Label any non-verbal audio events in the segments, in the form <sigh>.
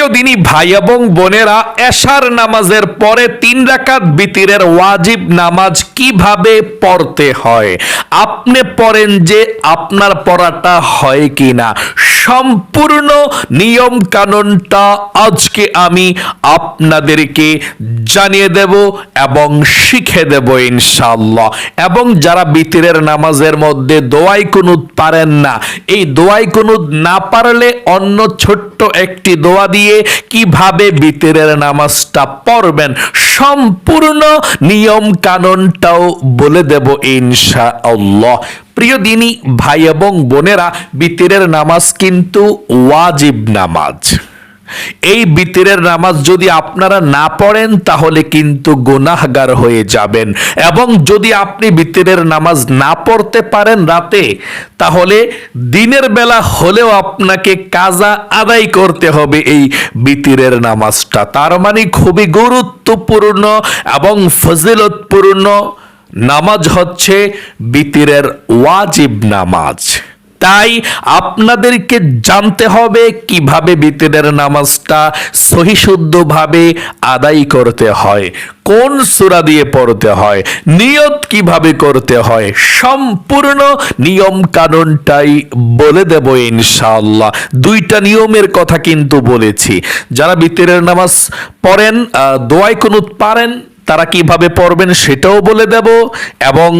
প্রিয় দিনী ভাই এবং বোনেরা এশার নামাজের পরে তিন রাকাত বিতিরের ওয়াজিব নামাজ কীভাবে পড়তে হয়? আপনি পড়েন যে আপনার পড়াটা হয় কিনা? সম্পূর্ণ নিয়ম কানুনটা আজকে আমি আপনাদেরকে জানিয়ে দেব এবং শিখে দেব ইনশাআল্লাহ। এবং যারা বিতিরের নামাজের মধ্যে দোয়াই কুনুত পারেন না, এই দোয়াই কুনুত না পারলে অন্য ছোট্ট একটি দোয়া দিয়ে কীভাবে বিতরের নামাজটা পড়বেন? সম্পূর্ণ নিয়ম কানুনটাও বলে দেব ইনশা আল্লাহ প্রিয় দিনী, ভাই এবং বোনেরা, বিতরের নামাজ কিন্তু ওয়াজিব নামাজ। এই বিতিরের নামাজ যদি আপনারা না পড়েন, তাহলে কিন্তু গুনাহগার হয়ে যাবেন। এবং যদি আপনি বিতিরের নামাজ না পড়তে পারেন রাতে, তাহলে দিনের বেলা হলেও আপনাকে কাজা আদায় করতে হবে এই বিতিরের নামাজটা। তার মানে খুবই গুরুত্বপূর্ণ এবং ফজিলতপূর্ণ নামাজ হচ্ছে বিতিরের ওয়াজিব নামাজ। তাই আপনাদেরকে জানতে হবে কীভাবে বিতিরের নামাজটা সহিশুদ্ধভাবে আদায় করতে হয়, কোন সূরা দিয়ে পড়তে হয়, নিয়ত কীভাবে করতে হয়, সম্পূর্ণ নিয়ম কানুনটাই বলে দেব ইনশাআল্লাহ। দুইটা নিয়মের কথা কিন্তু বলেছি। যারা বিতিরের নামাজ পড়েন দোয়াই কুনুত পারেন তারা কীভাবে পড়বেন সেটাও বলে দেব এবং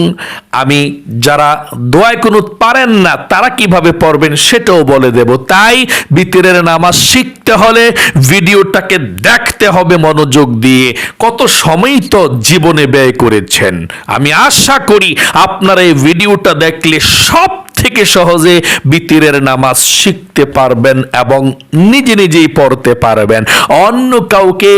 আমি যারা দোয়ায় কুনুত পারেন না, তারা কীভাবে পড়বেন সেটাও বলে দেব। তাই বিতিরের নামাজ শিখতে হলে ভিডিওটাকে দেখতে হবে মনোযোগ দিয়ে। কত সময় তো জীবনে ব্যয় করেছেন। আমি আশা করি আপনারা এই ভিডিওটা দেখলে সব থেকে সহজে বিতিরের নামাজ শিখতে পারবেন এবং নিজে নিজেই পড়তে পারবেন। অন্য কাউকে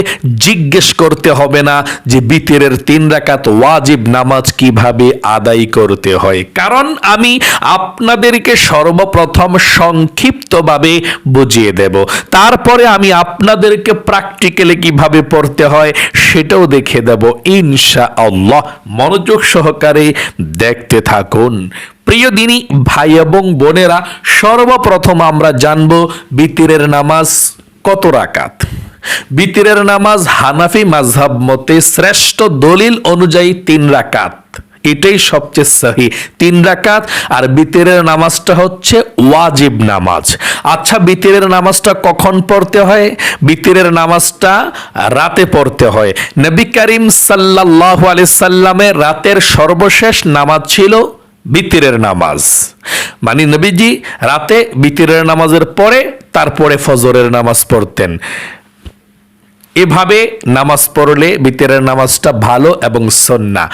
জিজ্ঞেস করতে হবে না যে বিতিরের তিন রাকাত ওয়াজিব নামাজ কীভাবে আদায় করতে হয়। কারণ আমি আপনাদেরকে সর্বপ্রথম সংক্ষিপ্তভাবে বুঝিয়ে দেব। তারপরে আমি আপনাদেরকে প্র্যাকটিক্যালি কীভাবে পড়তে হয় সেটাও দেখে দেব। ইনশা আল্লাহ মনোযোগ সহকারে দেখতে থাকুন। প্রিয় দিনী, ভাই এবং বোনেরা, সর্বপ্রথম আমরা জানব বিতিরের নামাজ কত রাকাত। বিতিরের নামাজ হানাফি মাযহাব মতে শ্রেষ্ঠ দলিল অনুযায়ী তিন রাকাত। এটাই সবচেয়ে সহি, তিন রাকাত। আর বিতিরের নামাজটা হচ্ছে ওয়াজিব নামাজ। আচ্ছা বিতিরের নামাজটা কখন পড়তে হয়? বিতিরের নামাজটা রাতে পড়তে হয়। নবী করিম সাল্লাল্লাহু আলাইহি সাল্লামের রাতের সর্বশেষ নামাজ ছিল বিতিরের নামাজ। মানে নবীজি রাতে বিতিরের নামাজের পরে তারপরে ফজরের নামাজ পড়তেন। এভাবে নামাজ পড়লে বিতেরের নামাজটা ভালো এবং সন্না।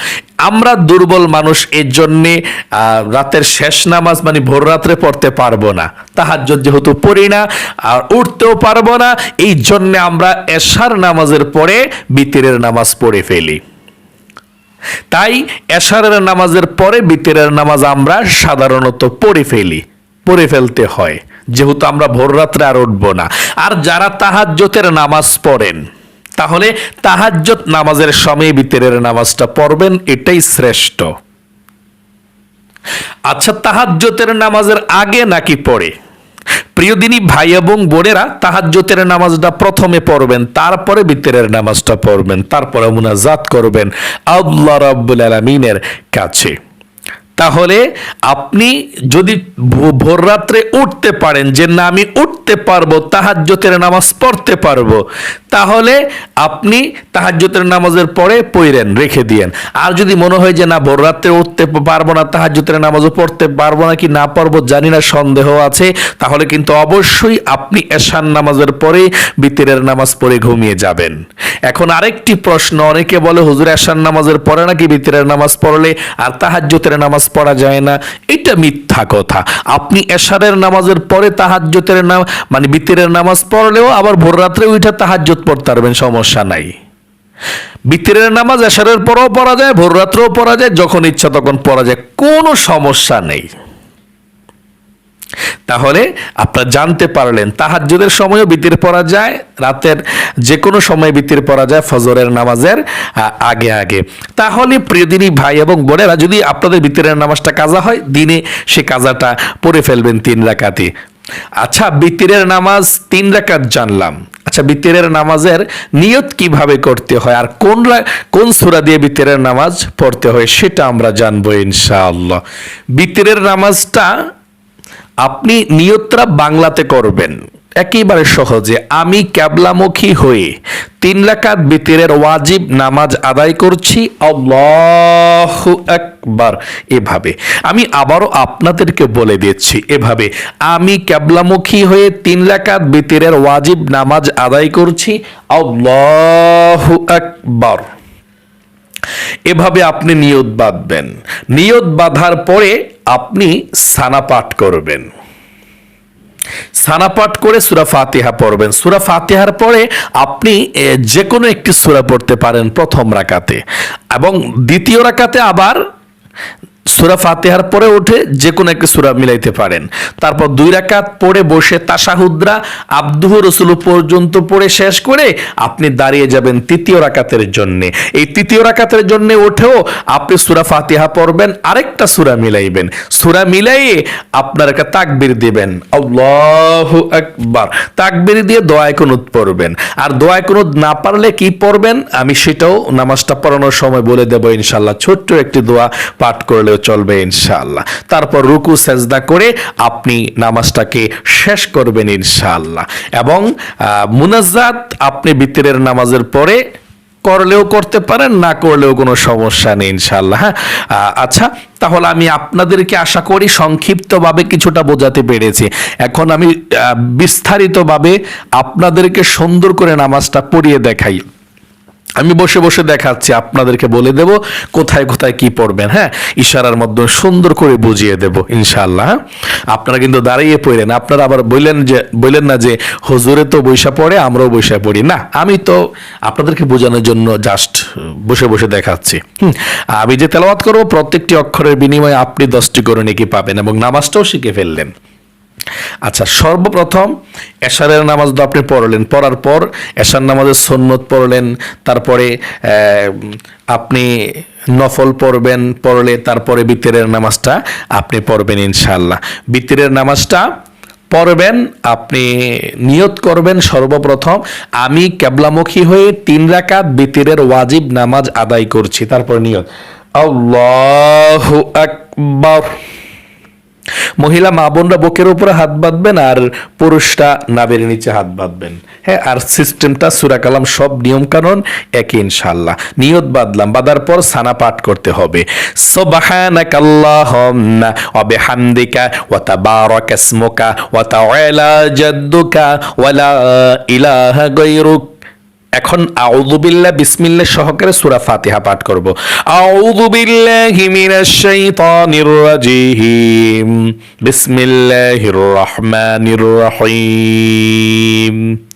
আমরা দুর্বল মানুষ এর জন্যে রাতের শেষ নামাজ মানে ভোর রাত্রে পড়তে পারব না। তাহাজ্জুদ যেহেতু পড়ি না, আর উঠতেও পারব না এই জন্যে আমরা এশার নামাজের পরে বিতিরের নামাজ পড়ে ফেলি। তাই এশারের নামাজের পরে বিতিরের নামাজ আমরা সাধারণত পড়ে ফেলি, পড়ে ফেলতে হয়। যেহেতু আমরা ভোর রাত্রে আর উঠবো না। আর যারা তাহাজ্জতের নামাজ পড়েন, তাহলে তাহাজ্জত নামাজের সময় বিতেরের নামাজটা পড়বেন, এটাই শ্রেষ্ঠ। আচ্ছা তাহাজ্জতের নামাজের আগে নাকি পড়ে? প্রিয়দিনী ভাই এবং বোনেরা তাহাজ্জতের নামাজটা প্রথমে পড়বেন, তারপরে বিতরের নামাজটা পড়বেন, তারপরে মুনাজাত করবেন আল্লাহ রাব্বুল আলামিনের কাছে। তাহলে আপনি যদি ভোর রাত্রে উঠতে পারেন যে না, আমি উঠতে পারব, তাহাজ্জতের নামাজ পড়তে পারব, তাহলে আপনি তাহাজ্জতের নামাজের পরে পড়েন, রেখে দিয়েন। আর যদি মনে হয় যে না, ভোর রাত্রে উঠতে পারব না, তাহাজ্জতের নামাজও পড়তে পারব না কি না পারব, জানি না, সন্দেহ আছে, তাহলে কিন্তু অবশ্যই আপনি এশান নামাজের পরে বিতিরের নামাজ পড়ে ঘুমিয়ে যাবেন। এখন আরেকটি প্রশ্ন, অনেকে বলে, হুজুর এশান নামাজের পরে নাকি বিতিরের নামাজ পড়লে? আর তাহাজ্জতের নামাজ পড়া যায় না, এটা মিথ্যা কথা। আপনি এশারের নামাজের পরে তাহাজ্জতের নাম মানে বিতিরের নামাজ পড়লেও আবার ভোর রাত্রে উঠে তাহাজ্যত পড়তে পারবেন, সমস্যা নাই। বিতিরের নামাজ এশারের পরেও পড়া যায়, ভোর রাত্রেও পড়া যায়, যখন ইচ্ছা তখন পড়া যায়, কোনো সমস্যা নেই। তাহলে আপনারা জানতে পারলেন, তাহাজ্জুদের সময়ও বিতির পড়া যায়, রাতের যে কোনো সময় বিতির পড়া যায়, ফজরের নামাজের আগে আগে। তাহলে প্রিয়দিনী ভাই এবং বোনেরা, যদি আপনাদের বিতিরের নামাজটা কাজা হয়, দিনে সে কাজাটা পড়ে ফেলবেন তিন রাকাতে। আচ্ছা বিতিরের নামাজ তিন রাকাত জানলাম। আচ্ছা বিতিরের নামাজের নিয়ত কীভাবে করতে হয়, আর কোন কোন সূরা দিয়ে বিতিরের নামাজ পড়তে হয়, সেটা আমরা জানব ইনশাআল্লাহ। বিতিরের নামাজটা আপনি নিয়তটা বাংলাতে করবেন। একেবারে সহজে। আমি ক্যাবলামুখী হয়ে তিন রাকাত বিতিরের ওয়াজিব নামাজ আদায় করছি। আল্লাহ একবার এভাবে। আমি আবারও আপনাদেরকে বলে দিচ্ছি, এভাবে। আমি ক্যাবলামুখী হয়ে তিন রাকাত বিতিরের ওয়াজিব নামাজ আদায় করছি। আল্লাহ একবার এভাবে আপনি নিয়ত বাঁধবেন। নিয়ত বাঁধার পরে আপনি সানা পাঠ করবেন। সানা পাঠ করে সুরা ফাতিহা পড়বেন। সুরা ফাতিহার পরে আপনি যে কোনো একটি সুরা পড়তে পারেন প্রথম রাকাতে। এবং দ্বিতীয় রাকাতে আবার সুরা ফাতিহার পরে উঠে যে কোনো একটি সুরা মিলাইতে পারেন। তারপর দুই রাকাত পড়ে বসে তাসাহুদ্রা আব্দুহ রসুল পর্যন্ত পড়ে শেষ করে আপনি দাঁড়িয়ে যাবেন তৃতীয় রাকাতের জন্য। এই তৃতীয় রাকাতের জন্য উঠেও আপনি সুরা ফাতিহা পড়বেন, আরেকটা সুরা মিলাইবেন। সুরা মিলাইয়ে আপনার একটা তাকবির দিবেন। আল্লাহ তাকবির দিয়ে দোয়ায় কুনুত পড়বেন। আর দোয়ায় কুনুত না পারলে কি পড়বেন? আমি সেটাও নামাজটা পড়ানোর সময় বলে দেবো ইনশাল্লাহ ছোট্ট একটি দোয়া পাঠ করলেও চলবে ইনশাআল্লাহ। তারপর রুকু সেজদা করে আপনি নামাজটাকে শেষ করবেন ইনশাআল্লাহ। এবং আহ, মুনাজ্জাত আপনি বিতিরের নামাজের পরে করলেও করতে পারেন না করলেও কোনো সমস্যা নেই ইনশাআল্লাহ হ্যাঁ? আচ্ছা তাহলে আমি আপনাদেরকে আশা করি সংক্ষিপ্তভাবে কিছুটা বোঝাতে পেরেছি। এখন আমি বিস্তারিতভাবে আপনাদেরকে সুন্দর করে নামাজটা পড়িয়ে দেখাই। আমি বসে বসে দেখাচ্ছি আপনাদেরকে বলে দেব কোথায় কোথায় কি পড়বেন হ্যাঁ? ইশারার মাধ্যমে সুন্দর করে বুঝিয়ে দেব ইনশাআল্লাহ। হ্যাঁ? আপনারা কিন্তু দাঁড়িয়ে পড়লেন আপনারা আবার বললেন যে বললেন না যে হুজুরে তো বৈশা পড়ে আমরাও বৈশা পড়ি। না আমি তো আপনাদেরকে বোঝানোর জন্য জাস্ট বসে বসে দেখাচ্ছি। হুম, আমি যে তেলাওয়াত করব প্রত্যেকটি অক্ষরের বিনিময়ে আপনি দশটি করে নাকি পাবেন এবং নামাজটাও শিখে ফেললেন। আচ্ছা সর্বপ্রথম এশারের নামাজ তো আপনি পড়লেন। পড়ার পর এশার নামাজের সন্নত পড়লেন, তারপরে আপনি নফল পড়বেন, পড়লে তারপরে বিতিরের নামাজটা আপনি পড়বেন ইনশাল্লাহ বিতিরের নামাজটা পড়বেন, আপনি নিয়ত করবেন সর্বপ্রথম, আমি কেবলামুখী হয়ে তিন রাকাত বিতিরের ওয়াজিব নামাজ আদায় করছি, তারপর নিয়ত। আল্লাহু আকবার। মহিলা মা বোনরা বুকের উপরে হাত বাঁধবেন আর পুরুষরা নাবের নিচে হাত বাঁধবেন। হ্যাঁ আর সিস্টেমটা সুরা কালাম সব নিয়ম কানুন একই ইনশাল্লাহ নিয়ত বাঁধলাম বাঁধার পর সানা পাঠ করতে হবে। সুবহানাক আল্লাহুম্মা ওয়া বিহামদিকা ওয়া তাবারাকা ইসমুকা ওয়া তাআলা জাদ্দুকা এখন আউদুবিল্লা বিসমিল্লাহ সহকারে সূরা ফাতিহা পাঠ করব। আউযু বিল্লাহি মিনাশ রাজিম। বিসমিল্লাহির রহমানির রহিম।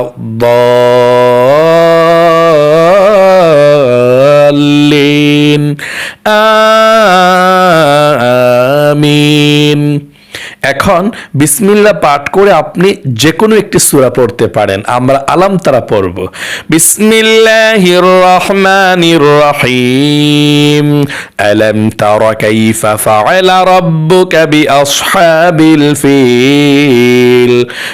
الضالين আমিন এখন বিসমিল্লাহ পাঠ করে আপনি যে কোনো একটি সূরা পড়তে পারেন আমরা আলাম তারা পড়ব বিসমিল্লাহির রহমানির রহিম আলাম তারা কাইফা ফাআলা রাব্বুকা বিআসহাবিল ফিল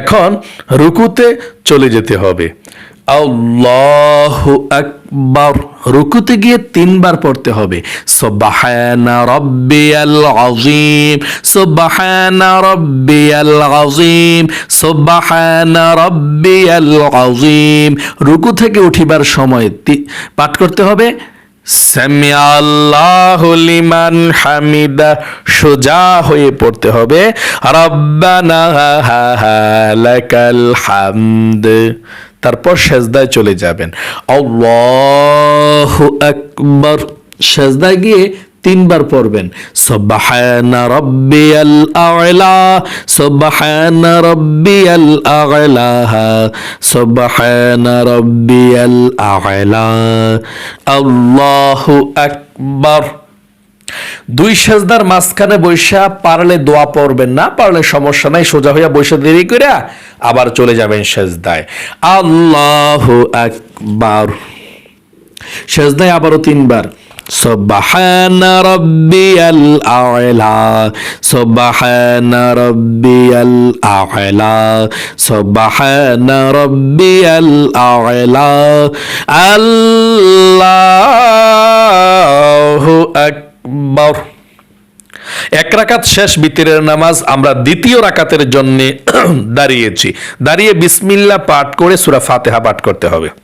এখন রুকুতে চলে যেতে হবে। আল্লাহু আকবার। রুকুতে গিয়ে তিনবার পড়তে হবে। সুবহানা রাব্বিয়াল আযীম, সুবহানা রাব্বিয়াল আযীম, সুবহানা রাব্বিয়াল আযীম। রুকু থেকে উঠিবার সময় পাঠ করতে হবে। সামি আল্লাহু হামিদা, সোজা হয়ে পড়তে হবে। রব্বানা লাকাল হামদ। তারপর সেজদায় চলে যাবেন। আল্লাহু আকবার। সেজদায় গিয়ে তিনবার পড়বেন। সুবহানা রাব্বিয়াল আ'লা, সুবহানা রাব্বিয়াল আ'লা, সুবহানা রাব্বিয়াল আ'লা। আল্লাহু আকবার। দুই সেজদার মাঝখানে বৈশা পারলে দোয়া পড়বেন, না পারলে সমস্যা নাই, সোজা হইয়া বৈশা দেরি করে আবার চলে যাবেন সেজদায়। আল্লাহু আকবার। সেজদায় আবারও তিনবার। সুবহানা রাব্বিয়াল আ'লা সুবহানা রাব্বিয়াল আ'লা সুবহানা রাব্বিয়াল আ'লা আল্লাহু আকবার এক রাকাত শেষ বিতিরের নামাজ আমরা দ্বিতীয় রাকাতের জন্য <clears throat> দাঁড়িয়েছি। দাঁড়িয়ে বিসমিল্লাহ পাঠ করে সূরা ফাতিহা পাঠ করতে হবে।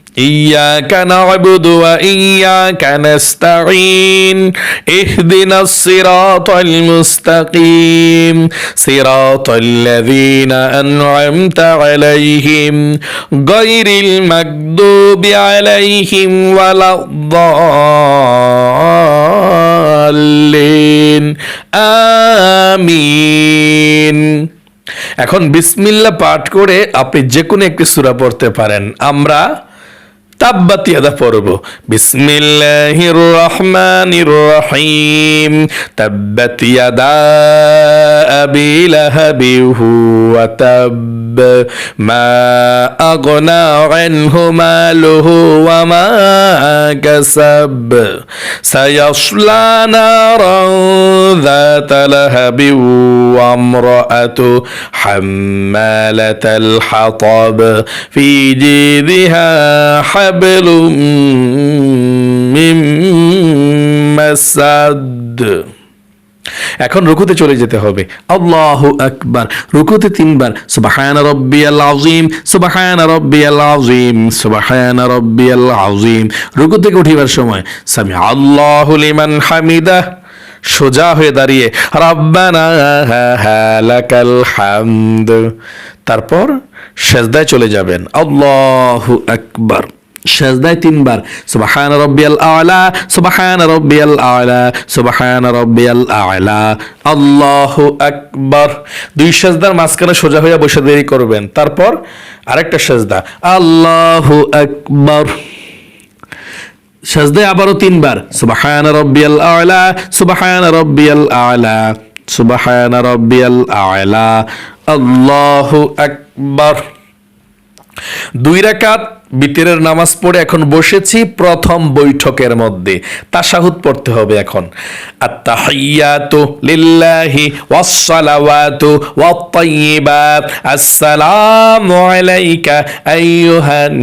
إياك نعبد وإياك نستعين اهدنا الصراط المستقيم صراط الذين أنعمت عليهم غير المكذوب عليهم ولا الضالين آمين এখন বিসমিল্লা পাঠ করে আপনি যে কোনো একটি সূরা পড়তে পারেন আমরা তাব্বাত ইয়াদা পড়ব। বিসমিল্লাহির রহমানির রহিম তাব্বাত ইয়াদা আবি লাহাবি الكذب ما أغنى عنه ماله وما كسب. سيصلى نارا ذات لهب وامرأة حمالة الحطب. في جيدها حبل من مسد. এখন রুকুতে চলে যেতে হবে। আল্লাহু আকবার। রুকুতে তিনবার। সুবহান রাব্বিয়াল আযীম, সুবহান রাব্বিয়াল আযীম, সুবহান রাব্বিয়াল আযীম। রুকু থেকে উঠিবার সময় সামি আল্লাহু লিমান হামিদা, সোজা হয়ে দাঁড়িয়ে, রাব্বানা লাকাল হামদ। তারপর সেজদায় চলে যাবেন। আল্লাহু আকবার। সেজদায় তিনবার। সুবহান রাব্বিয়াল আ'লা, সুবহান রাব্বিয়াল আ'লা, সুবহান রাব্বিয়াল আ'লা। আল্লাহু আকবার। দুই সেজদার মাঝখানে সোজা হয়ে বসে দেরি করবেন। তারপর আরেকটা সেজদা। আল্লাহু আকবার। সাজদায় আবারও তিনবার। সুবহান রাব্বিয়াল আ'লা, সুবহান রাব্বিয়াল আ'লা, সুবহান রাব্বিয়াল আ'লা। আল্লাহু আকবার। দুই রাকাত বিতিরের নামাজ পড়ে এখন বসেছি প্রথম বৈঠকের মধ্যে। তাশাহুদ পড়তে হবে এখন। আত্তাহিয়াতু লিল্লাহি ওয়াসসালাওয়াতু ওয়াত-তাইয়্যিবাত আসসালামু আলাইকা আইয়ুহান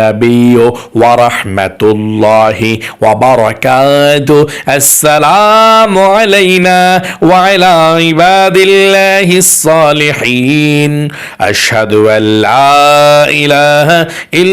নাবিয়্যু ওয়া রাহমাতুল্লাহি ওয়া বারাকাতু। আসসালামু আলাইনা ওয়া আলা ইবাদিল্লাহিস সালিহিন আশহাদু আল লা ইলাহা ইল্লাল্লাহু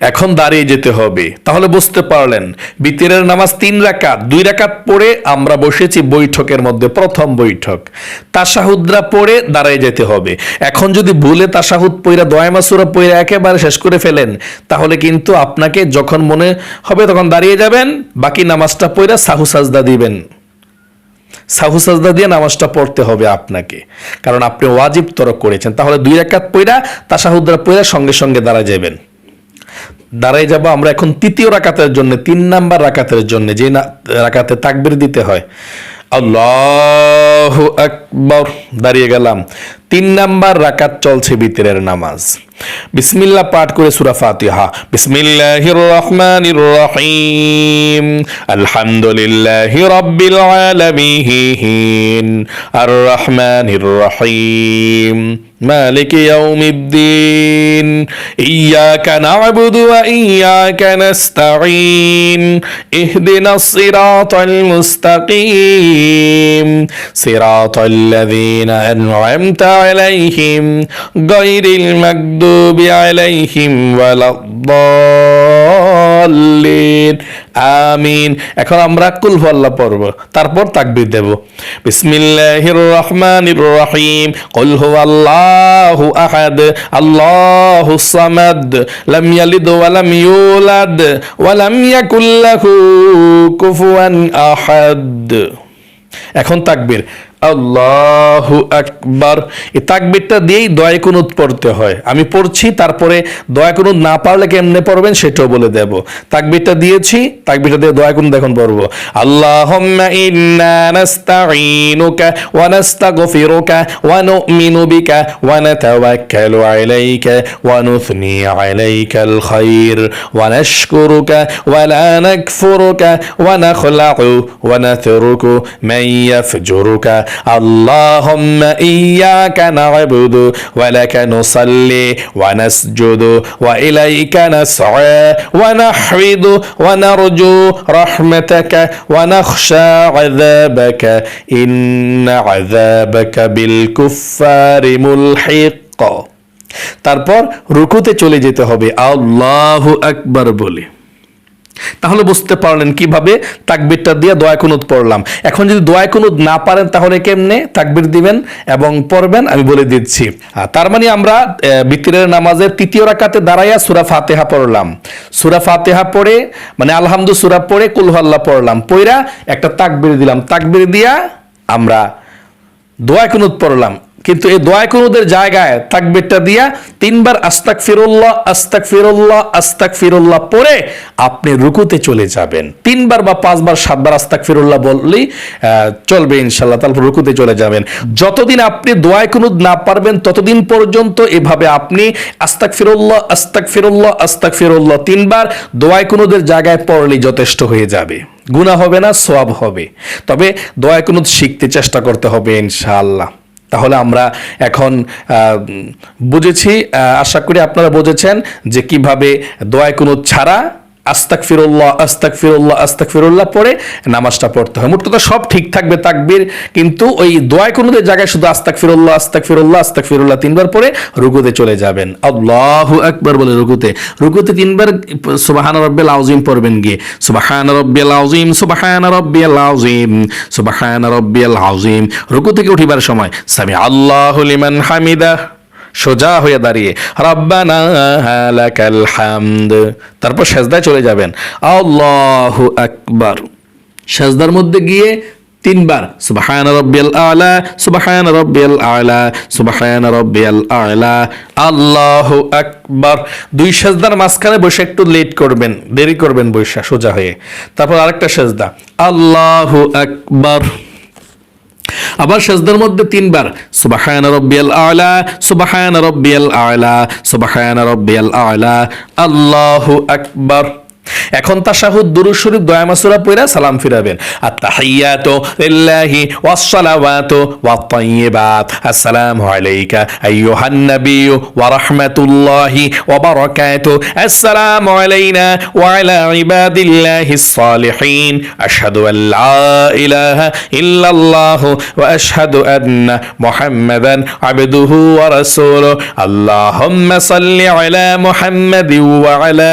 এখন দাঁড়িয়ে যেতে হবে। তাহলে বুঝতে পারলেন, বিতিরের নামাজ তিন রাকাত, দুই রাকাত পড়ে আমরা বসেছি বৈঠকের মধ্যে, প্রথম বৈঠক। তাসাহুদরা পড়ে দাঁড়িয়ে যেতে হবে। এখন যদি ভুলে তাসাহুদ পইরা দয়ামাসুরা পইরা একেবারে শেষ করে ফেলেন, তাহলে কিন্তু আপনাকে যখন মনে হবে তখন দাঁড়িয়ে যাবেন, বাকি নামাজটা পইরা সাহু সাজদা দিবেন। সাহু সাজদা দিয়ে নামাজটা পড়তে হবে আপনাকে। কারণ আপনি ওয়াজিব তরক করেছেন। তাহলে দুই রাকাত পইরা তাসাহুদরা পইরা সঙ্গে সঙ্গে দাঁড়া যাবেন। দাঁড়াই যাব, আমরা এখন তৃতীয় রাকাতের জন্য, তিন নাম্বার রাকাতের জন্য যে রাকাতে তাকবির দিতে হয়। আল্লাহ আকবর, দাঁড়িয়ে গেলাম। তিন নাম্বার রাকাত চলছে বিতরের নামাজ বিসমিল্লাহ পাঠ করে সুরা ফাতিহা বিসমিল্লাহির রহমানির রহিম আলহামদুলিল্লাহি রাব্বিল আলামিন আর রহমানির রহিম مالك يوم الدين إياك نعبد وإياك نستعين اهدنا الصراط المستقيم صراط الذين أنعمت عليهم غير المكذوب عليهم ولا الضالين আমিন এখন আমরা কুল আল্লাহ পড়ব তারপর তাকবীর দেব বিসমিল্লাহির রহমানির রহিম কুল হুয়াল্লাহু আহাদ আল্লাহুস সামাদ লাম ইয়ালিদ ওয়া লাম ইউলাদ ওয়া লাম ইয়াকুল লাহু কুফুয়ান আহাদ এখন তাকবীর আল্লাহু আকবার। এই তাকবীরটা দিয়েই দয়া কুনুত পড়তে হয়। আমি পড়ছি, তারপরে দয়া কুনুত না পারলে কেমনে পড়বেন সেটাও বলে দেব। তাকবীরটা দিয়েছি, তাকবীরটা দিয়ে দয়া কুনুত এখন পড়ব। আল্লাহুম্মা ইন্না নাস্তাঈনুকা ওয়া নাস্তাগফিরুকা ওয়া নু'মিনু বিকা ওয়া নাতাওয়াক্কালু আলাইকা ওয়া নুথনি আলাইকাল খাইর ওয়া নাশকুরুকা ওয়া লা নাকফুরুকা ওয়া নাখলাউ ওয়া নাতরুকু মান ইয়াফজুরুকা اللهم إياك نعبد ولك نصلي ونسجد وإليك نسعى ونحمد ونرجو رحمتك ونخشى عذابك إن عذابك بالكفار ملحق তারপর রুকুতে চলে যেতে হবে আল্লাহ আকবার বলে তাহলে বুঝতে পারলেন কীভাবে? তাকবিরটা দিয়ে দোয়া কুনুত পড়লাম। এখন যদি দোয়া কুনুত না পারেন, তাহলে কেমনে? তাকবির দিবেন এবং পড়বেন, আমি বলে দিচ্ছি। তার মানে আমরা বিতিরের নামাজের তৃতীয় রাকাতে দাঁড়াইয়া সুরা ফাতেহা পড়লাম। সুরা ফাতেহা পড়ে মানে আলহামদু সুরা পড়ে কুলহাল্লা পড়লাম। পইরা একটা তাকবির দিলাম। তাকবির দিয়া আমরা দোয়া কুনুত পড়লাম। কিন্তু এই দোয়া কুনুদের জায়গায় তাকবিরটা দিয়া তিনবার আস্তাক ফিরুল্লাহ আস্তাক ফিরুল্লাহ আস্তাক ফিরুল্লাহ পরে আপনি রুকুতে চলে যাবেন। তিনবার বা পাঁচবার, সাতবার আস্তাক ফিরুল্লাহ বললেই চলবে ইনশাল্লাহ তারপর রুকুতে চলে যাবেন। যতদিন আপনি দোয়া কুনুদ না পারবেন, ততদিন পর্যন্ত এভাবে আপনি আস্তাক ফিরুল্লাহ আস্তাক ফিরুল্লাহ আস্তাক ফিরুল্লাহ তিনবার দোয়া কুনুদের জায়গায় পড়লেই যথেষ্ট হয়ে যাবে। গুণা হবে না সোয়াব হবে। তবে দোয়া কুনুদ শিখতে চেষ্টা করতে হবে ইনশাআল্লাহ। তাহলে আমরা এখন বুঝেছি। আশা করি আপনারা বুঝেছেন যে কীভাবে দোয়া কোনো ছাড়া আস্তাক ফিরুল্লাহ আস্তাক ফিরুল্লাহ আস্তাক ফিরুল্লাহ পড়ে নামাজটা পড়তে হয়। মোট কথা সব ঠিক থাকবে তাকবীর, কিন্তু ওই দোয়া কুনুদের জায়গায় শুধু আস্তাক ফিরুল্লাহ আস্তাক ফিরুল্লাহ আস্তাক ফিরুল্লাহ তিনবার পরে রুকুতে চলে যাবেন। আল্লাহু আকবার বলে রুকুতে। রুকুতে তিনবার সুবাহান রব্বিল আউজিম পড়বেন গিয়ে। সুবাহান রব্বিল আউজিম সুবাহান রব্বিল আউজিম সুবাহান রব্বিল আউজিম রুকু থেকে উঠিবার সময় সামি আল্লাহু লিমান হামিদা। সোজা হয়ে দাঁড়িয়ে, রাব্বানা তারপর সেজদায় চলে যাবেন, আল্লাহু আকবার। সেজদার মধ্যে গিয়ে তিনবার, সুবহান রাব্বিয়াল আলা, সুবহান রাব্বিয়াল আলা, সুবহান রাব্বিয়াল আলা। আল্লাহু আকবার। দুই সেজদার মাঝখানে বসে একটু লেট করবেন, দেরি করবেন বৈশা সোজা হয়ে। তারপর আরেকটা সেজদা, আল্লাহু আকবার। আবার সাজদার মধ্যে তিনবার সুবাহায়ন রব্বিয়াল আলা সুবাহায়ন রব্বিয়াল আলা সুবাহায়ন রব্বিয়াল আলা, আল্লাহু আকবার। এখন তাশাহুদ, দুরূদ শরীফ, দয়া মাসুরা পড়া সালাম ফিরাবেন। আত-তাহিয়াতু লিল্লাহি ওয়াস-সালাওয়াতু ওয়াত-তাইয়্যিবাত আসসালামু আলাইকা আইয়ুহান নাবিয়্যু ওয়া রাহমাতুল্লাহি ওয়া বারাকাতুহু আসসালামু আলাইনা ওয়া আলা ইবাদিল্লাহিস সালিহিন আশহাদু আল লা ইলাহা ইল্লাল্লাহ ওয়া আশহাদু আন্না মুহাম্মাদান আবদুহু ওয়া রাসূলুহু। আল্লাহুম্মা সাল্লি আলা মুহাম্মাদিন ওয়া আলা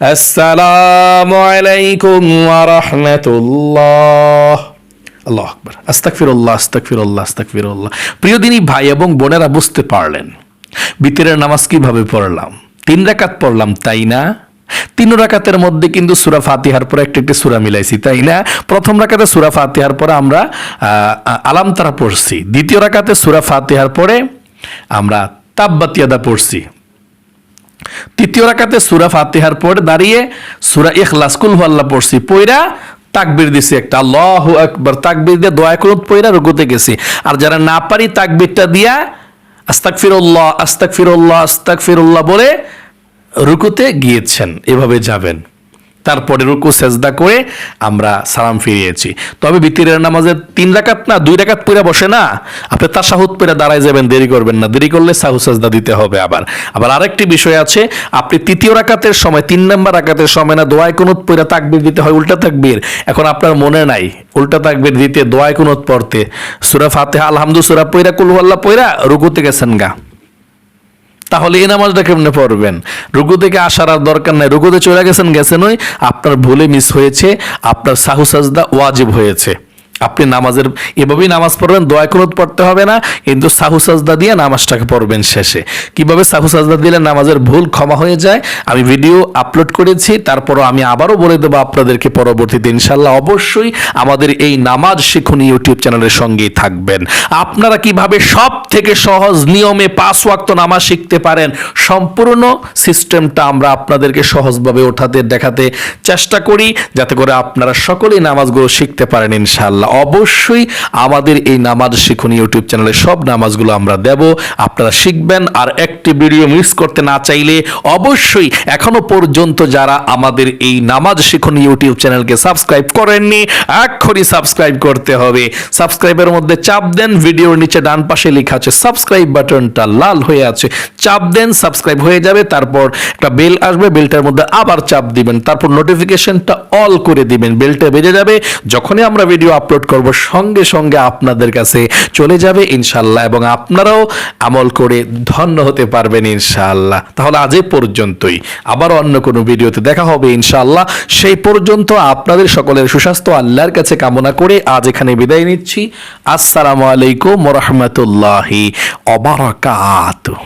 আসসালামু আলাইকুম ওয়া রাহমাতুল্লাহ। আল্লাহ আকবার। আস্তাকফিরুল্লাহ আস্তাকফিরুল্লাহ আস্তাকফিরুল্লাহ প্রিয় দিনই ভাই এবং বোনেরা বুঝতে পারলেন, বিতরের নামাজ কীভাবে পড়লাম? তিন রাকাত পড়লাম, তাই না? তিন রাকাতের মধ্যে কিন্তু সুরা ফাতিহার পরে একটি একটি সুরা মিলাইছি, তাই না? প্রথম রাকাতে সুরা ফাতিহার পরে আমরা আলাম তারা পড়ছি। দ্বিতীয় রাকাতে সুরা ফাতিহার পরে আমরা তাব্বাতিয়াদা পড়ছি। তৃতীয় রাকাতে সুরা ফাতিহার পর দাঁড়িয়ে সুরা ইখলাস, কুল আল্লাহ পড়ছি পইরা তাকবির দিছি একটা। আল্লাহ একবার তাকবির দিয়ে দয়া কুনুত পইরা রুকুতে গেছি। আর যারা না পারি তাকবিরটা দিয়া আস্তাক ফিরুল্লাহ আস্তাক ফিরুল্লাহ আস্তাক ফিরুল্লাহ বলে রুকুতে গিয়েছেন, এভাবে যাবেন। তারপরে রুকু, সেজদা করে আমরা সালাম ফিরিয়েছি। তবে বিতিরের নামাজের তিন রাকাত না, দুই রাকাত পরে বসে না? আপনি তার সাহুদ পেরে দাঁড়ায় যাবেন, দেরি করবেন না। দেরি করলে সাহু, সেজদা দিতে হবে আবার। আবার আরেকটি বিষয় আছে, আপনি তৃতীয় রাকাতের সময়, তিন নম্বর রাকাতের সময় না, দোয়ায় কুনুত পইরা তাকবির দিতে হয়, উল্টা তাকবির। এখন আপনার মনে নাই, উল্টা তাকবির দিতে, দোয়ায় কুনুত পড়তে। সুরা ফাতেহা আলহামদু সুরা পইরা কুলহুয়াল্লাহ পইরা রুকুতে গেছেন গা। তাহলে এই নামাজটা কেমনে পড়বেন? রুকু থেকে আসার আর দরকার নাই। রুকুতে চলে গেছেন গেছেন ওই আপনার ভুলে মিস হয়েছে, আপনার সাহু সাজদা ওয়াজিব হয়েছে। আপনি নামাজের, এভাবেই নামাজ পড়বেন, দোয়া কুনুত পড়তে হবে না, কিন্তু সাহু সাজদা দিয়ে নামাজটাকে পড়বেন শেষে। কীভাবে সাহু সাজদা দিলে নামাজের ভুল ক্ষমা হয়ে যায়? আমি ভিডিও আপলোড করেছি, তারপরও আমি আবারও বলে দেবো আপনাদেরকে পরবর্তীতে, ইনশাল্লাহ অবশ্যই আমাদের এই নামাজ শিখুন ইউটিউব চ্যানেলের সঙ্গেই থাকবেন। আপনারা কীভাবে সব থেকে সহজ নিয়মে পাঁচ ওয়াক্ত নামাজ শিখতে পারেন, সম্পূর্ণ সিস্টেমটা আমরা আপনাদেরকে সহজভাবে ওঠাতে, দেখাতে চেষ্টা করি, যাতে করে আপনারা সকলেই নামাজগুলো শিখতে পারেন, ইনশাল্লাহ। অবশ্যই আমাদের এই নামাজ শিখুন ইউটিউব চ্যানেলে। সব নামাজগুলো আমরা দেব। আপনারা শিখবেন আর একটি ভিডিও মিস করতে না চাইলে অবশ্যই এখনও পর্যন্ত যারা আমাদের এই নামাজ শিখুন ইউটিউব চ্যানেলকে সাবস্ক্রাইব করেননি, এক্ষুনি সাবস্ক্রাইব করতে হবে। সাবস্ক্রাইবের মধ্যে চাপ দেন, ভিডিওর নিচে ডান পাশে লেখা আছে সাবস্ক্রাইব বাটনটা লাল হয়ে আছে। চাপ দেন, সাবস্ক্রাইব হয়ে যাবে, তারপর একটা বেল আসবে, বেলটার মধ্যে আবার চাপ দিবেন। তারপর নোটিফিকেশনটা অল করে দিবেন, বেলটা বেজে যাবে। যখনই আমরা ভিডিও আপলোড করব সঙ্গে সঙ্গে আপনাদের কাছে চলে যাবে ইনশাল্লাহ এবং আপনারাও আমল করে ধন্য হতে পারবেন ইনশাআল্লাহ। তাহলে আজ পর্যন্তই। আবার অন্য কোনো ভিডিওতে দেখা হবে ইনশাআল্লাহ। সেই পর্যন্ত আপনাদের সকলের সুস্বাস্থ্য, আল্লাহর কাছে কামনা করে আজ এখানে বিদায় নিচ্ছি। আসসালামু আলাইকুম রহমতুল্লাহি অবরাকাত